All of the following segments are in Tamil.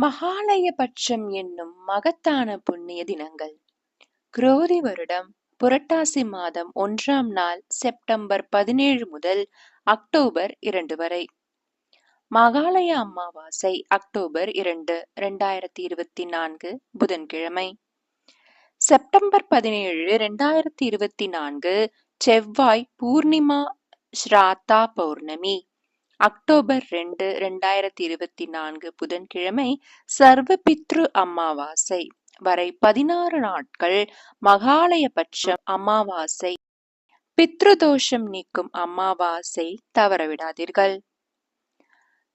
மகாலயபட்சம் என்னும் மகத்தான புண்ணிய தினங்கள். குரோதி வருடம் புரட்டாசி மாதம் ஒன்றாம் நாள் செப்டம்பர் பதினேழு முதல் அக்டோபர் இரண்டு வரை. மகாலய அமாவாசை அக்டோபர் இரண்டு இரண்டாயிரத்தி இருபத்தி நான்கு புதன்கிழமை. செப்டம்பர் பதினேழு இரண்டாயிரத்தி இருபத்தி நான்கு செவ்வாய் பூர்ணிமா ஸ்ராத்தா பௌர்ணமி. அக்டோபர் ரெண்டு ரெண்டாயிரத்தி இருபத்தி நான்கு புதன்கிழமை சர்வ பித்ரு அமாவாசை. வரை பதினாறு நாட்கள் மகாலயபட்சம் அமாவாசை. பித்ருதோஷம் நீக்கும் அமாவாசை தவறவிடாதீர்கள்.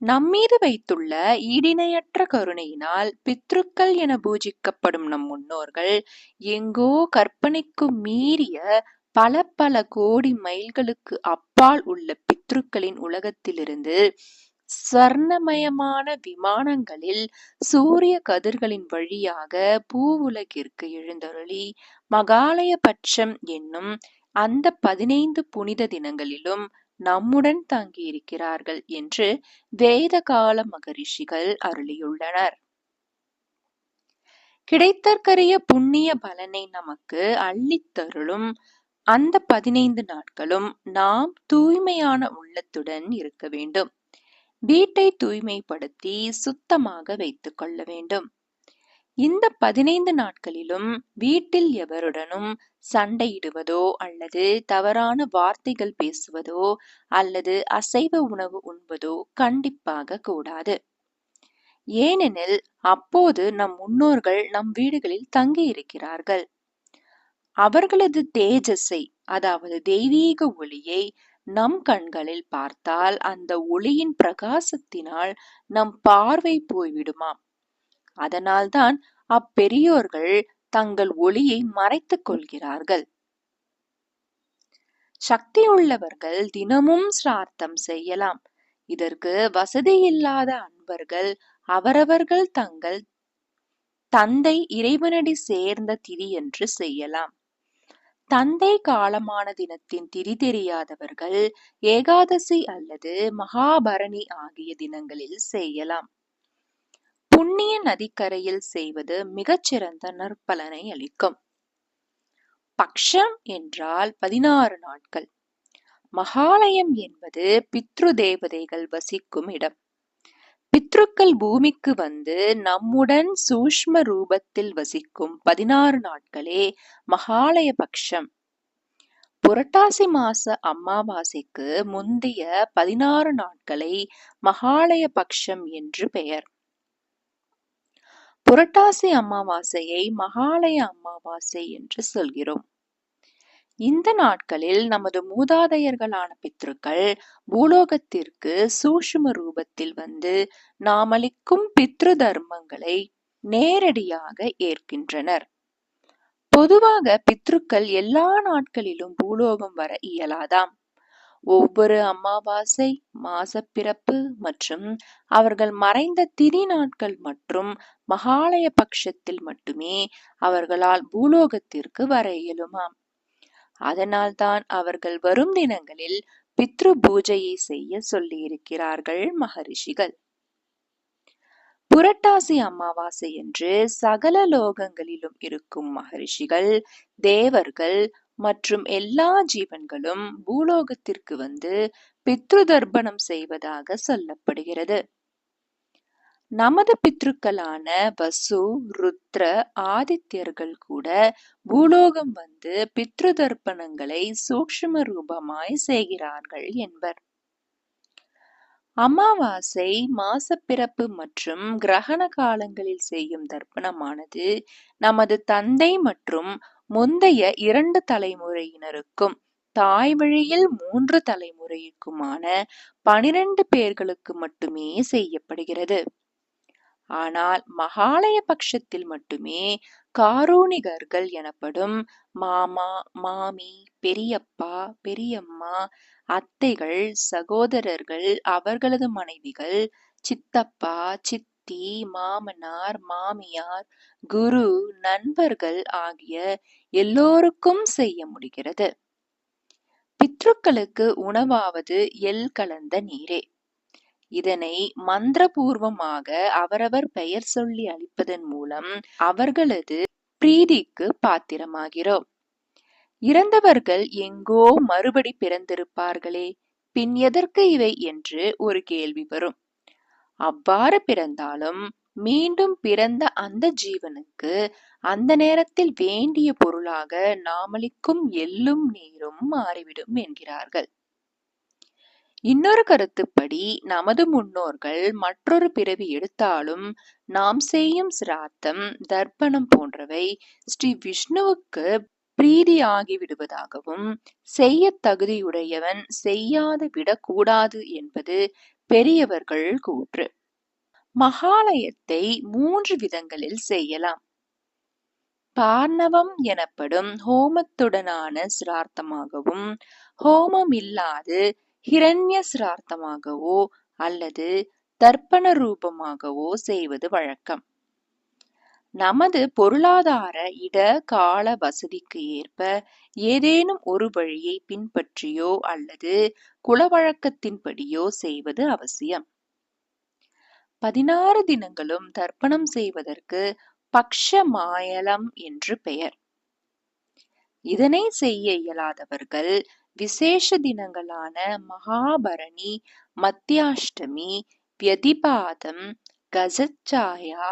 நம்மீது வைத்துள்ள ஈடிணையற்ற கருணையினால் பித்ருக்கள் என பூஜிக்கப்படும் நம் முன்னோர்கள் எங்கோ கற்பனைக்கு மீறிய பல பல கோடி மைல்களுக்கு அப்பால் உள்ள பித்ருக்களின் உலகத்திலிருந்து ஸ்வர்ணமயமான விமானங்களில் சூரிய கதிர்களின் வழியாக பூவுலகிற்கு எழுந்தருளி மகாலயபட்சம் என்னும் அந்த பதினைந்து புனித தினங்களிலும் நம்முடன் தங்கியிருக்கிறார்கள் என்று வேத கால மகரிஷிகள் அருளியுள்ளனர். கிடைத்தற்கரிய புண்ணிய பலனை நமக்கு அள்ளித்தருளும் அந்த பதினைந்து நாட்களும் நாம் தூய்மையான உள்ளத்துடன் இருக்க வேண்டும். வீட்டை தூய்மைப்படுத்தி சுத்தமாக வைத்துக் கொள்ள வேண்டும். இந்த பதினைந்து நாட்களிலும் வீட்டில் எவருடனும் சண்டையிடுவதோ அல்லது தவறான வார்த்தைகள் பேசுவதோ அல்லது அசைவ உணவு உண்பதோ கண்டிப்பாக கூடாது. ஏனெனில் அப்போது நம் முன்னோர்கள் நம் வீடுகளில் தங்கி இருக்கிறார்கள் அவர்களது தேஜஸை அதாவது தெய்வீக ஒளியை நம் கண்களில் பார்த்தால் அந்த ஒளியின் பிரகாசத்தினால் நம் பார்வை போய்விடுமாம். அதனால்தான் அப்பெரியோர்கள் தங்கள் ஒளியை மறைத்துக் கொள்கிறார்கள். சக்தியுள்ளவர்கள் தினமும் சிரார்த்தம் செய்யலாம். இதற்கு வசதியில்லாத அன்பர்கள் அவரவர்கள் தங்கள் தந்தை இறைவனடி சேர்ந்த திதி என்று செய்யலாம். தந்தை காலமான தினத்தின் திரி தெரியாதவர்கள் ஏகாதசி அல்லது மகாபரணி ஆகிய தினங்களில் செய்யலாம். புண்ணிய நதிக்கரையில் செய்வது மிகச்சிறந்த நற்பலனை அளிக்கும். பக்ஷம் என்றால் பதினாறு நாட்கள். மகாலயம் என்பது பித்ரு தேவதைகள் வசிக்கும் இடம். பித்ருக்கள் பூமிக்கு வந்து நம்முடன் சூஷ்ம ரூபத்தில் வசிக்கும் பதினாறு நாட்களே மகாலய பக்ஷம். புரட்டாசி மாச அமாவாசைக்கு முந்தைய பதினாறு நாட்களை மகாலய பக்ஷம் என்று பெயர். புரட்டாசி அமாவாசையை மகாலய அமாவாசை என்று சொல்கிறோம். இந்த நாட்களில் நமது மூதாதையர்களான பித்ருக்கள் பூலோகத்திற்கு சூஷ்ம ரூபத்தில் வந்து நாமளிக்கும் பித்ரு தர்மங்களை நேரடியாக ஏற்கின்றனர். பொதுவாக பித்ருக்கள் எல்லா நாட்களிலும் பூலோகம் வர இயலாதாம். ஒவ்வொரு அமாவாசை மாசப்பிறப்பு மற்றும் அவர்கள் மறைந்த திதி நாட்கள் மற்றும் மகாலய பட்சத்தில் மட்டுமே அவர்களால் பூலோகத்திற்கு வர இயலுமாம். அதனால்தான் அவர்கள் வரும் தினங்களில் பித்ரு பூஜையை செய்ய சொல்லியிருக்கிறார்கள் மகரிஷிகள். புரட்டாசி அமாவாசை என்று சகல லோகங்களிலும் இருக்கும் மகரிஷிகள் தேவர்கள் மற்றும் எல்லா ஜீவன்களும் பூலோகத்திற்கு வந்து பித்ரு தர்ப்பணம் செய்வதாக சொல்லப்படுகிறது. நமது பித்ருக்களான வசு ருத்ர ஆதித்யர்கள் கூட பூலோகம் வந்து பித்ரு தர்ப்பணங்களை சூக்ஷ்ம ரூபமாய் செய்கிறார்கள் என்பர். அமாவாசை மாசப்பிறப்பு மற்றும் கிரகண காலங்களில் செய்யும் தர்ப்பணமானது நமது தந்தை மற்றும் முந்தைய இரண்டு தலைமுறையினருக்கும் தாய் வழியில் மூன்று தலைமுறைக்குமான பனிரெண்டு பேர்களுக்கு மட்டுமே செய்யப்படுகிறது. ஆனால் மகாலய பட்சத்தில் மட்டுமே காரூணிகர்கள் எனப்படும் மாமா மாமி பெரியப்பா பெரியம்மா அத்தைகள் சகோதரர்கள் அவர்களது மனைவிகள் சித்தப்பா சித்தி மாமனார் மாமியார் குரு நண்பர்கள் ஆகிய எல்லோருக்கும் செய்ய முடிகிறது. பித்ருக்களுக்கு உணவாவது எல் கலந்த நீரே. இதனை மந்திரபூர்வமாக அவரவர் பெயர் சொல்லி அளிப்பதன் மூலம் அவர்களது பிரீதிக்கு பாத்திரமாகிறோம். இறந்தவர்கள் எங்கோ மறுபடி பிறந்திருப்பார்களே பின் எதற்கு இவை என்று ஒரு கேள்வி வரும். அவ்வாறு பிறந்தாலும் மீண்டும் பிறந்த அந்த ஜீவனுக்கு அந்த நேரத்தில் வேண்டிய பொருளாக நாமளிக்கும் எள்ளும் நீரும் மாறிவிடும் என்கிறார்கள். இன்னொரு கருத்துப்படி நமது முன்னோர்கள் மற்றொரு பிறவி எடுத்தாலும் நாம் செய்யும் சிராத்தம் தர்ப்பணம் போன்றவை ஸ்ரீ விஷ்ணுவுக்கு பிரீதியாகி விடுவதாகவும் செய்ய தகுதியுடையவன் செய்யாது விடக்கூடாது என்பது பெரியவர்கள் கூற்று. மகாலயத்தை மூன்று விதங்களில் செய்யலாம். பார்ணவம் எனப்படும் ஹோமத்துடனான சிரார்த்தமாகவும் ஹோமம் இல்லாது ஹிரண்ய சிரார்த்தமாகவோ அல்லது தர்ப்பண ரூபமாகவோ செய்வது வழக்கம். நமது பொருளாதார இட கால வசதிக்கு ஏற்ப ஏதேனும் ஒரு வழியை பின்பற்றியோ அல்லது குலவழக்கத்தின்படியோ செய்வது அவசியம். பதினாறு தினங்களும் தர்ப்பணம் செய்வதற்கு பக்ஷ மாயலம் என்று பெயர். இதனை செய்ய இயலாதவர்கள் விசேஷ தினங்களான மகாபரணி மத்தியாஷ்டமி வியதிபாதம் கஜச்சாயா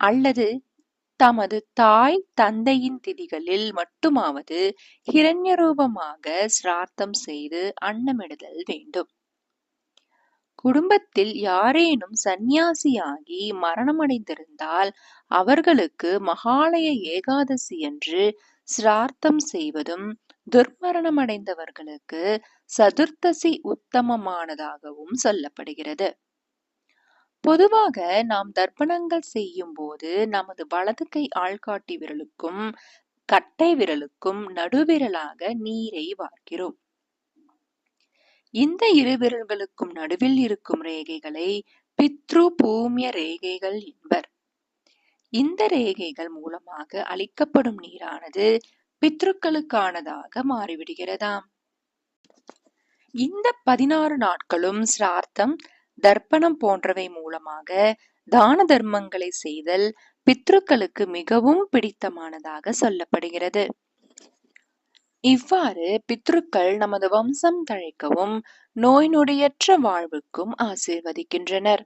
அல்லது தமது தாய் தந்தையின் திதிகளில் மட்டுமாவது ஹிரண்யரூபமாக சிரார்த்தம் செய்து அன்னமிடுதல் வேண்டும். குடும்பத்தில் யாரேனும் சந்நியாசியாகி மரணமடைந்திருந்தால் அவர்களுக்கு மகாலய ஏகாதசி என்று சிரார்த்தம் செய்வதும் துர்மரணம் அடைந்தவர்களுக்கு சதுர்த்தசி உத்தமமானதாகவும் சொல்லப்படுகிறது. பொதுவாக நாம் தர்ப்பணங்கள் செய்யும் போது நமது வலது கை ஆள்காட்டி விரலுக்கும் கட்டை விரலுக்கும் நடுவிரலாக நீரை வார்க்கிறோம். இந்த இரு விரல்களுக்கும் நடுவில் இருக்கும் ரேகைகளை பித்ரு பூமிய ரேகைகள் என்பர். இந்த ரேகைகள் மூலமாக அளிக்கப்படும் நீரானது பித்ருக்களுக்கானதாக மாறிவிடுகிறதாம். இந்த பதினாறு நாட்களும் சிரார்த்தம் தர்ப்பணம் போன்றவை மூலமாக தான தர்மங்களை செய்தல் பித்ருக்களுக்கு மிகவும் பிடித்தமானதாக சொல்லப்படுகிறது. இவ்வாறு பித்ருக்கள் நமது வம்சம் தழைக்கவும் நோய் நொடியற்ற வாழ்வுக்கும் ஆசீர்வதிக்கின்றனர்.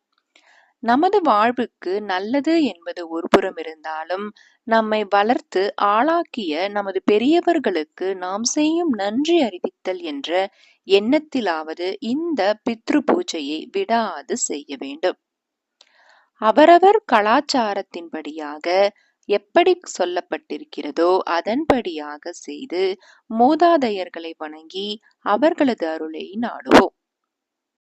நமது வாழ்வுக்கு நல்லது என்பது ஒருபுறம் இருந்தாலும் நம்மை வளர்த்து ஆளாக்கிய நமது பெரியவர்களுக்கு நாம் செய்யும் நன்றி அறிவித்தல் என்ற எண்ணத்திலாவது இந்த பித்ரு பூஜையை விடாது செய்ய வேண்டும். அவரவர் கலாச்சாரத்தின்படியாக எப்படி சொல்லப்பட்டிருக்கிறதோ அதன்படியாக செய்து மூதாதையர்களை வணங்கி அவர்களது அருளை நாடுவோம்.